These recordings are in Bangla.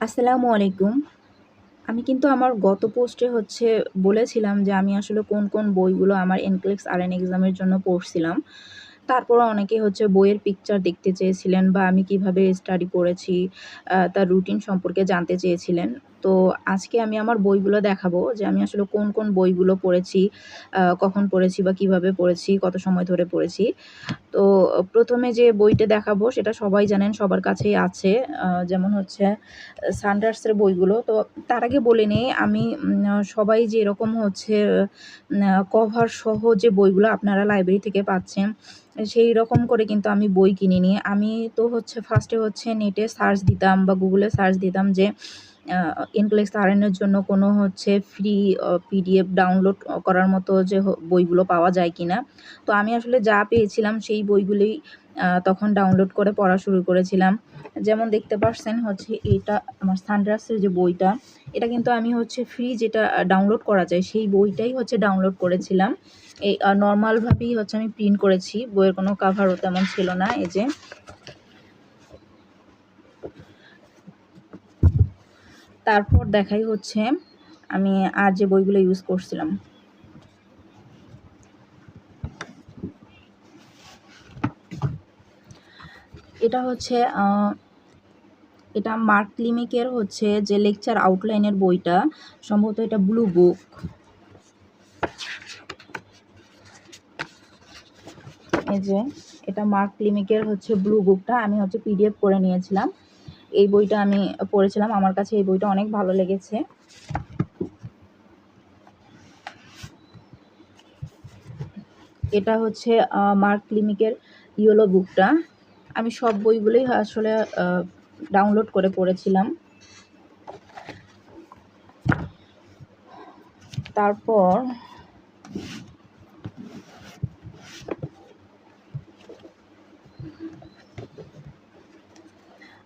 আসসালামু আলাইকুম। আমি কিন্তু আমার গত পোস্টে হচ্ছে বলেছিলাম যে আমি আসলে কোন, কোন বইগুলো আমার এনক্লেক্স আর এন এক্সামের জন্য পড়ছিলাম। তারপরে অনেকে হচ্ছে বইয়ের পিকচার দেখতে চেয়েছিলেন বা আমি কীভাবে স্টাডি করেছি তার রুটিন সম্পর্কে জানতে চেয়েছিলেন। তো আজকে আমি আমার বইগুলো দেখাবো যে আমি আসলে কোন, কোন বইগুলো পড়েছি, কখন পড়েছি বা কীভাবে পড়েছি, কত সময় ধরে পড়েছি। তো প্রথমে যে বইটা দেখাবো সেটা সবাই জানেন, সবার কাছেই আছে। যেমন হচ্ছে সান্ডার্সের বইগুলো। তো তার আগে বলে নেই আমি সবাই যেরকম হচ্ছে আ কভার সহ যে বইগুলো আপনারা লাইব্রেরি থেকে পাচ্ছেন, সেই রকম করে কিন্তু আমি বই কিনিনি। আমি তো হচ্ছে ফার্স্টে হচ্ছে নেটে সার্চ দিতাম বা গুগলে সার্চ দিতাম যে NCLEX RN জন্য কোনো হচ্ছে ফ্রি পিডিএফ ডাউনলোড করার মতো যে বইগুলো পাওয়া যায় কিনা। তো আমি আসলে যা পেয়েছিলাম সেই বইগুলোই তখন ডাউনলোড করে পড়া শুরু করেছিলাম। যেমন দেখতে পারছেন হচ্ছে এটা আমার সানরাইজের যে বইটা, এটা কিন্তু আমি হচ্ছে ফ্রি যেটা ডাউনলোড করা যায় সেই বইটাই হচ্ছে ডাউনলোড করেছিলাম। এই নর্মালভাবেই হচ্ছে আমি প্রিন্ট করেছি। বইয়ের কোনো কাভারও তেমন ছিল না। এই যে তারপর দেখাই হচ্ছে আমি আর যে বইগুলো ইউজ করছিলাম। এটা হচ্ছে এটা মার্ক লিমিকের হচ্ছে যে লেকচার আউটলাইনের বইটা, সম্ভবত এটা ব্লু বুক। এই যে এটা মার্ক লিমিকের হচ্ছে ব্লু বুকটা আমি হচ্ছে পিডিএফ করে নিয়েছিলাম। এই বইটা আমি পড়েছিলাম। আমার কাছে এই বইটা অনেক ভালো লেগেছে। এটা হচ্ছে মার্ক লিমিকের ইয়েলো বুকটা। আমি সব বইগুলোই আসলে ডাউনলোড করে পড়েছিলাম। তারপর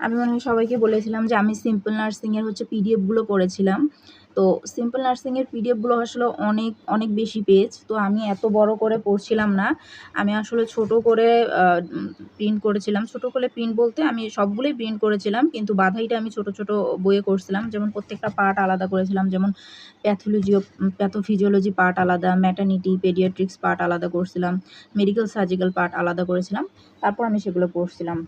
আমি মনে হয় সবাইকে বলেছিলাম যে আমি সিম্পল নার্সিংয়ের হচ্ছে পিডিএফগুলো করেছিলাম তো সিম্পল নার্সিংয়ের পিডিএফগুলো আসলে অনেক, অনেক বেশি পেজ। তো আমি এত বড় করে পড়ছিলাম না। আমি আসলে ছোট করে প্রিন্ট করেছিলাম। ছোট করে প্রিন্ট বলতে আমি সবগুলোই প্রিন্ট করেছিলাম। কিন্তু বাধাইটা আমি ছোট, ছোট বইয়ে করছিলাম। যেমন প্রত্যেকটা পার্ট আলাদা করেছিলাম। যেমন প্যাথোলজি প্যাথোফিজিওলজি পার্ট আলাদা, ম্যাটারনিটি, পেডিয়াট্রিক্স পার্ট আলাদা করছিলাম, মেডিকেল সার্জিক্যাল পার্ট আলাদা করেছিলাম। তারপর আমি সেগুলো পড়ছিলাম।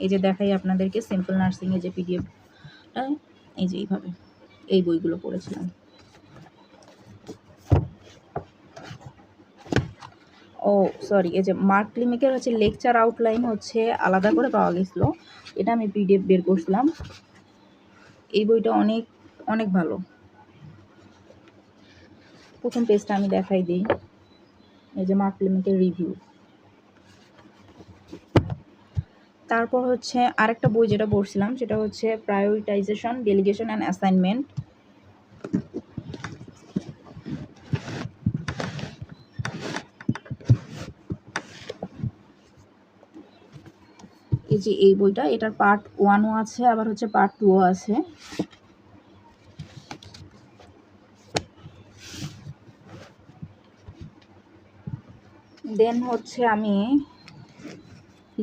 এই যে দেখাই আপনাদেরকে সিম্পল নার্সিংয়ে যে পিডিএফটা এই যে এইভাবে। এই বইগুলো পড়েছিলাম। ও সরি এই যে মার্ক লিমিকের হচ্ছে লেকচার আউটলাইন হচ্ছে আলাদা করে পাওয়া গেছিল এটা আমি পিডিএফ বের করছিলাম। এই বইটা অনেক, অনেক ভালো। প্রথম পেজটা আমি দেখাই দিই এই যে মার্ক লিমিকের রিভিউ। তারপর হচ্ছে আরেকটা বই যেটা পড়ছিলাম সেটা হচ্ছে প্রায়োরিটাইজেশন, ডেলিগেশন অ্যান্ড অ্যাসাইনমেন্ট। এই যে এই বইটা এটার পার্ট 1 ও আছে আবার হচ্ছে পার্ট 2 ও আছে। দেন হচ্ছে আমি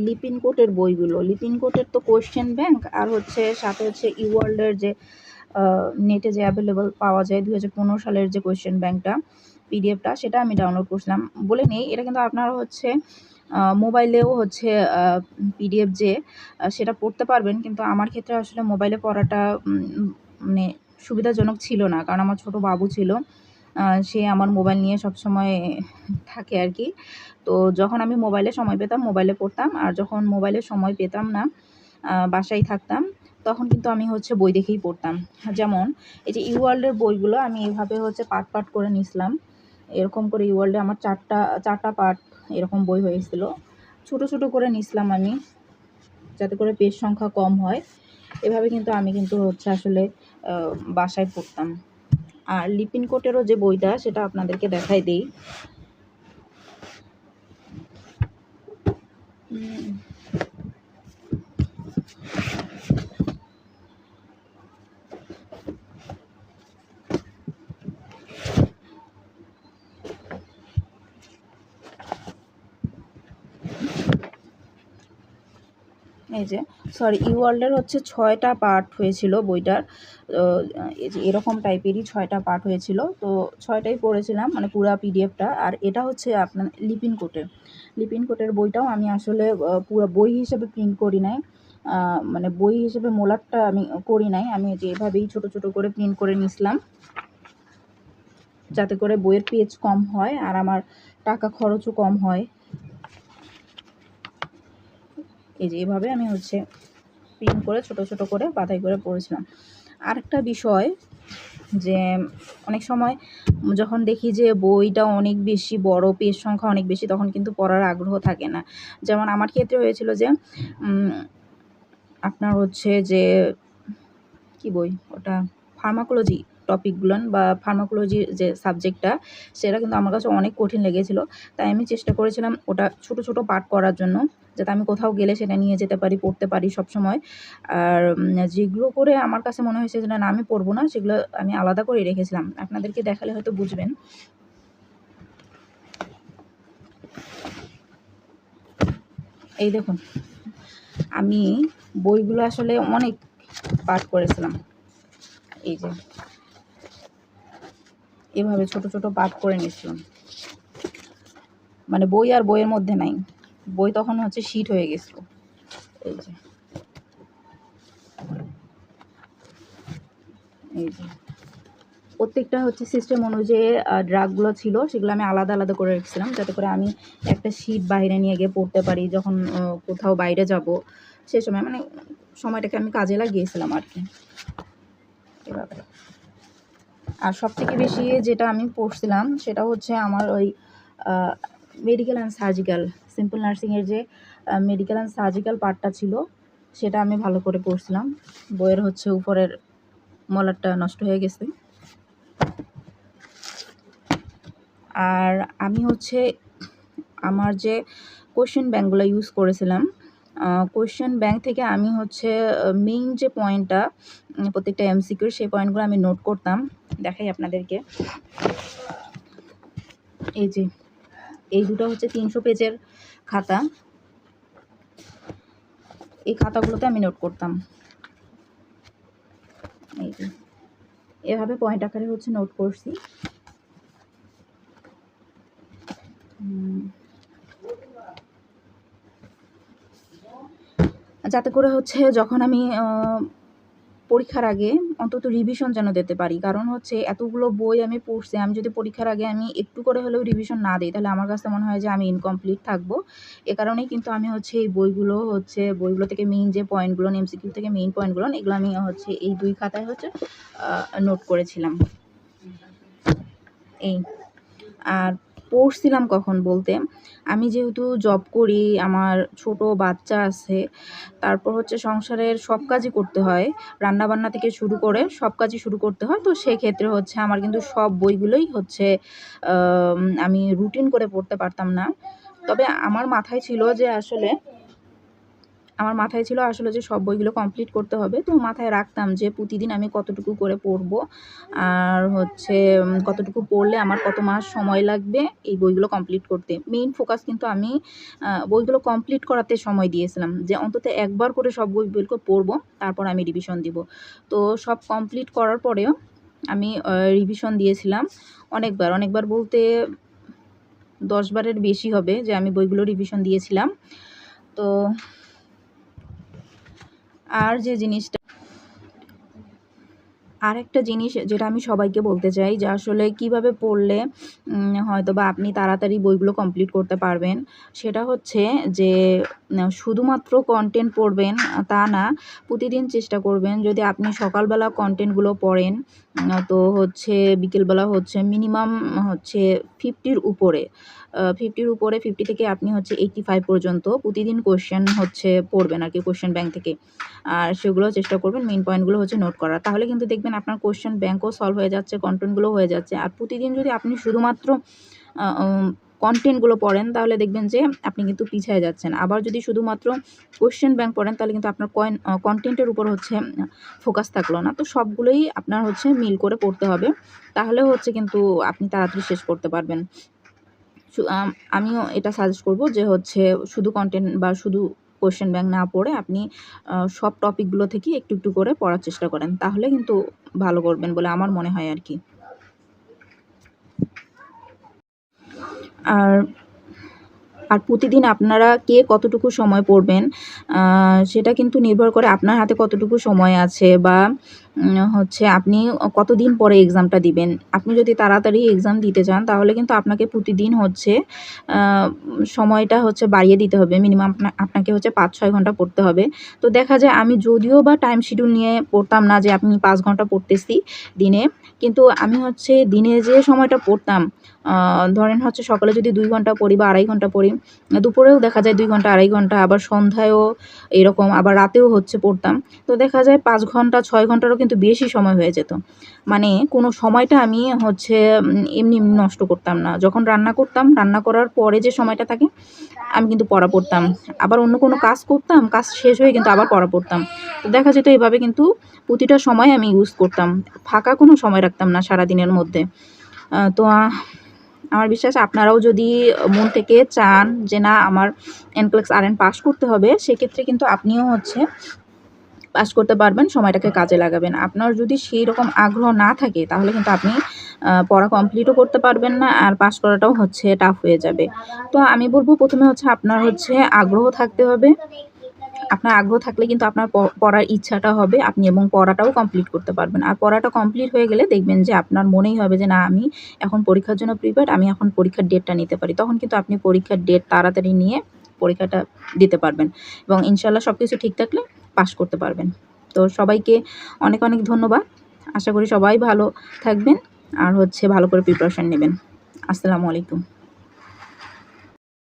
লিপিন কোটের বইগুলো। লিপিন কোটের তো কোয়েশ্চেন ব্যাংক আর হচ্ছে সাথে হচ্ছে ইওয়ার্ল্ড এর যে নেটে যে এভেইলেবল পাওয়া যায় ২০১৫ সালের যে কোয়েশ্চেন ব্যাংকটা, পিডিএফটা সেটা আমি ডাউনলোড করছিলাম। বলে নেই এটা কিন্তু আপনারা হচ্ছে মোবাইলেও হচ্ছে পিডিএফ যে সেটা পড়তে পারবেন। কিন্তু আমার ক্ষেত্রে আসলে মোবাইলে পড়াটা মানে সুবিধাজনক ছিল না। কারণ আমার ছোট বাবু ছিল। সে আমার মোবাইল নিয়ে সবসময় থাকে আর কি তো যখন আমি মোবাইলে সময় পেতাম মোবাইলে পড়তাম। আর যখন মোবাইলে সময় পেতাম না, বাসায় থাকতাম, তখন কিন্তু আমি হচ্ছে বই দেখেই পড়তাম। যেমন এই যে ইওয়ার্ল্ড এর বইগুলো আমি এভাবে হচ্ছে পার্ট, পার্ট করে নিছিলাম। এরকম করে ইওয়ার্ল্ড আমার ৪ টা ৪ টা পার্ট এরকম বই হয়েছিল। ছোট, ছোট করে নিছিলাম আমি। যাতে করে পেজ সংখ্যা কম হয়। এভাবে কিন্তু আমি কিন্তু হচ্ছে আসলে বাসায় পড়তাম। আর লিপিন কোটেরও যে বইটা সেটা আপনাদেরকে দেখাই দিই। এই যে সরি ই ওয়ার্ল্ডের হচ্ছে ছয়টা পার্ট হয়েছিল বইটার। এরকম টাইপেরই ছয়টা পার্ট হয়েছিল। তো, ছয়টাই পড়েছিলাম মানে পুরা পিডিএফটা আর এটা হচ্ছে আপনার লিপিন কোটের লিপিন কোটের বইটাও আমি আসলে পুরো বই হিসেবে প্রিন্ট করি নাই। মানে বই হিসেবে মোলারটা আমি করি নাই। আমি এভাবেই ছোটো ছোটো করে প্রিন্ট করে নিছিলাম। যাতে করে বইয়ের পেজ কম হয় আর আমার টাকা খরচও কম হয়। এই যে এভাবে আমি হচ্ছে প্রিন্ট করে ছোট ছোট করে বাধাই করে পড়েছিলাম আরেকটা বিষয় যে অনেক সময় যখন দেখি যে বইটা অনেক বেশি বড়, পেজ সংখ্যা অনেক বেশি, তখন কিন্তু পড়ার আগ্রহ থাকে না। যেমন আমার ক্ষেত্রে হয়েছিল যে আপনার হচ্ছে যে, কি বই? ওটা ফার্মাকোলজি টপিকগুলো বা ফার্মাকোলজির যে সাবজেক্টটা সেটা কিন্তু আমার কাছে অনেক কঠিন লেগেছিলো। তাই আমি চেষ্টা করেছিলাম ওটা ছোট ছোট পাঠ করার জন্য। যাতে আমি কোথাও গেলে সেটা নিয়ে যেতে পারি, পড়তে পারি সব সময় আর যেগুলো করে আমার কাছে মনে হয়েছে যে, না আমি পড়ব না, সেগুলো আমি আলাদা করে রেখেছিলাম। আপনাদেরকে দেখালে হয়তো বুঝবেন। এই দেখুন, আমি বইগুলো আসলে অনেক পাঠ করেছিলাম। এই যে, এভাবে ছোট ছোট পাঠ করে নিয়েছিলাম। মানে বই আর বইয়ের মধ্যে নাই। বই তখন হচ্ছে শীট হয়ে গেছিল। এই যে। এই যে। প্রত্যেকটা হচ্ছে সিস্টেম অনুযায়ী ড্রাগগুলো ছিল, সেগুলো আমি আলাদা আলাদা করে রেখেছিলাম, যাতে করে আমি একটা শীট বাইরে নিয়ে গিয়ে পড়তে পারি, যখন কোথাও বাইরে যাব, সে সময় মানে সময়টাকে আমি কাজে লাগিয়েছিলাম আর কি। এভাবে। আর সব থেকে বেশি যেটা আমি পড়ছিলাম, সেটা হচ্ছে আমার ওই মেডিকেল অ্যান্ড সার্জিক্যাল সিম্পল নার্সিংয়ের যে মেডিকেল অ্যান্ড সার্জিক্যাল পার্টটা ছিল, সেটা আমি ভালো করে পড়ছিলাম। বইয়ের হচ্ছে উপরের মলারটা নষ্ট হয়ে গেছে। আর আমি হচ্ছে আমার যে কোশ্চেন ব্যাঙ্কগুলো ইউজ করেছিলাম কোয়েশ্চেন ব্যাংক থেকে আমি হচ্ছে মেইন যে পয়েন্টটা প্রত্যেকটা এমসিকিউর সেই পয়েন্টগুলো আমি নোট করতাম। দেখাই আপনাদেরকে। এই যে, এই দুটো হচ্ছে তিনশো পেজের খাতা। এই খাতাগুলোতে আমি নোট করতাম। এই এভাবে পয়েন্ট আকারে হচ্ছে নোট করছি। যাতে করে হচ্ছে যখন আমি পরীক্ষার আগে অন্তত রিভিশন যেন দিতে পারি। কারণ হচ্ছে এতগুলো বই আমি পড়ছি, আমি যদি পরীক্ষার আগে আমি একটু করে হলেও রিভিশন না দিই, তাহলে আমার কাছে মনে হয় যে আমি ইনকমপ্লিট থাকব। এ কারণেই কিন্তু আমি হচ্ছে এই বইগুলো হচ্ছে, বইগুলো থেকে মেইন যে পয়েন্টগুলো এমসিকিউ থেকে মেইন পয়েন্টগুলো এগুলো আমি হচ্ছে এই দুই খাতায় হচ্ছে নোট করেছিলাম। এই, আর পড়ছিলাম কখন বলতে? আমি যেহেতু জব করি, আমার ছোট বাচ্চা আছে, তারপর হচ্ছে সংসারের সব কাজই করতে হয়। রান্নাবান্না থেকে শুরু করে সব কাজই শুরু করতে হয়। তো সেক্ষেত্রে হচ্ছে আমার কিন্তু সব বইগুলোই হচ্ছে আমি রুটিন করে পড়তে পারতাম না। তবে আমার মাথায় ছিল যে আসলে আমার মাথায় ছিল আসলে যে সব বইগুলো কমপ্লিট করতে হবে। তো মাথায় রাখতাম যে প্রতিদিন আমি কতটুকু করে পড়ব আর হচ্ছে কতটুকু পড়লে আমার কত মাস সময় লাগবে এই বইগুলো কমপ্লিট করতে। মেইন ফোকাস কিন্তু আমি বইগুলো কমপ্লিট করাতে সময় দিয়েছিলাম যে অন্তত একবার করে সব বইগুলো পড়ব, তারপর আমি রিভিশন দিব। তো সব কমপ্লিট করার পরেও আমি রিভিশন দিয়েছিলাম অনেকবার। অনেকবার বলতে দশবারের বেশি হবে যে আমি বইগুলো রিভিশন দিয়েছিলাম। তো আর যে জিনিসটা আরেকটা জিনিস যেটা আমি সবাইকে বলতে চাই যে আসলে কীভাবে পড়লে হয়তো বা আপনি তাড়াতাড়ি বইগুলো কমপ্লিট করতে পারবেন, সেটা হচ্ছে যে শুধুমাত্র কন্টেন্ট পড়বেন তা না, প্রতিদিন চেষ্টা করবেন যদি আপনি সকালবেলা কন্টেন্টগুলো পড়েন তো হচ্ছে বিকেলবেলা হচ্ছে মিনিমাম হচ্ছে ফিফটির উপরে ফিফটির উপরে ফিফটি থেকে আপনি হচ্ছে এইটটি ফাইভ পর্যন্ত প্রতিদিন কোশ্চেন হচ্ছে পড়বেন আর কি কোশ্চেন ব্যাংক থেকে। আর সেগুলো চেষ্টা করবেন মেন পয়েন্টগুলো হচ্ছে নোট করার। তাহলে কিন্তু দেখবেন আপনার কোশ্চেন ব্যাংকও সলভ হয়ে যাচ্ছে কন্টেন্টগুলো হয়ে যাচ্ছে। আর প্রতিদিন যদি আপনি শুধুমাত্র কন্টেন্টগুলো পড়েন, তাহলে দেখবেন যে আপনি কিন্তু পিছিয়ে যাচ্ছেন। আবার যদি শুধুমাত্র কোশ্চেন ব্যাংক পড়েন, তাহলে কিন্তু আপনার কয়েন কন্টেন্টের উপর হচ্ছে ফোকাস থাকল না। তো সবগুলোই আপনার হচ্ছে মিল করে পড়তে হবে। তাহলে হচ্ছে কিন্তু আপনি তাড়াতাড়ি শেষ করতে পারবেন। আমিও এটা সাজেস্ট করব যে হচ্ছে শুধু কন্টেন্ট বা শুধু কোয়েশ্চেন ব্যাংক না পড়ে আপনি সব টপিকগুলো থেকে একটু একটু করে পড়ার চেষ্টা করেন। তাহলে কিন্তু ভালো করবেন বলে আমার মনে হয় আর কি। আর আর প্রতিদিন আপনারা কে কতটুকু সময় পড়বেন সেটা কিন্তু নির্ভর করে আপনার হাতে কতটুকু সময় আছে বা হচ্ছে আপনি কতদিন পরে এক্সামটা দিবেন? আপনি যদি তাড়াতাড়ি এক্সাম দিতে চান, তাহলে কিন্তু আপনাকে প্রতিদিন হচ্ছে সময়টা হচ্ছে বাড়িয়ে দিতে হবে। মিনিমাম আপনাকে হচ্ছে পাঁচ ছয় ঘণ্টা পড়তে হবে। তো দেখা যায় আমি যদিও বা টাইম শিডিউল নিয়ে পড়তাম না যে আপনি পাঁচ ঘণ্টা পড়তেছি দিনে, কিন্তু আমি হচ্ছে দিনে যে সময়টা পড়তাম ধরেন হচ্ছে সকালে যদি দুই ঘণ্টা পড়ি বা আড়াই ঘণ্টা পড়ি, দুপুরেও দেখা যায় দুই ঘণ্টা, আড়াই ঘণ্টা, আবার সন্ধ্যায়ও এরকম, আবার রাতেও হচ্ছে পড়তাম। তো দেখা যায় পাঁচ ঘণ্টা, ছয় ঘন্টারও কিন্তু বেশি সময় হয়ে যেত। মানে কোনো সময়টা আমি হচ্ছে এমনি এমনি নষ্ট করতাম না। যখন রান্না করতাম, রান্না করার পরে যে সময়টা থাকে, আমি কিন্তু পড়া পড়তাম। আবার অন্য কোনো কাজ করতাম, কাজ শেষ হয়ে কিন্তু আবার পড়া পড়তাম। তো দেখা যেত এইভাবে কিন্তু প্রতিটা সময় আমি ইউজ করতাম। ফাঁকা কোনো সময় রাখতাম না সারাদিনের মধ্যে। তো আমার বিশ্বাস, আপনারাও যদি মন থেকে চান যে না, আমার এনক্লেক্স আর এন পাস করতে হবে, সেক্ষেত্রে কিন্তু আপনিও হচ্ছে পাস করতে পারবেন, সময়টাকে কাজে লাগাবেন। আপনার যদি সেই রকম আগ্রহ না থাকে, তাহলে কিন্তু আপনি পড়া কমপ্লিটও করতে পারবেন না আর পাস করাটাও হচ্ছে টাফ হয়ে যাবে। তো আমি বলব প্রথমে হচ্ছে আপনার হচ্ছে আগ্রহ থাকতে হবে। আপনার আগ্রহ থাকলে কিন্তু আপনার পড়ার ইচ্ছাটা হবে, আপনি এবং পড়াটাও কমপ্লিট করতে পারবেন। আর পড়াটা কমপ্লিট হয়ে গেলে দেখবেন যে আপনার মনেই হবে যে না, আমি এখন পরীক্ষার জন্য প্রিপেয়ার আমি এখন পরীক্ষার ডেটটা নিতে পারি। তখন কিন্তু আপনি পরীক্ষার ডেট তাড়াতাড়ি নিয়ে পরীক্ষাটা দিতে পারবেন। এবং ইনশাল্লাহ সব কিছু ঠিক থাকলে পাশ করতে পারবেন। তো সবাইকে অনেক অনেক ধন্যবাদ। আশা করি সবাই ভালো থাকবেন আর হচ্ছে ভালো করে প্রিপারেশান নেবেন। আসসালামু আলাইকুম।